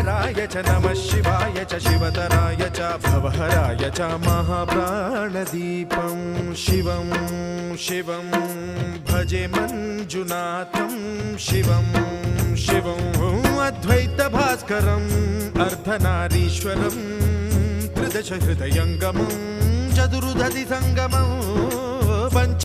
मयस्कराय च नमः शिवाय च शिवतराय च भवहराय च महाप्राणदीपं शिवं शिवं भजे मञ्जुनाथं, शिवं शिवं अद्वैतभास्करम् अर्धनारीश्वरं त्रिदश हृदयङ्गमं चतुर्दधि सङ्गमं पञ्च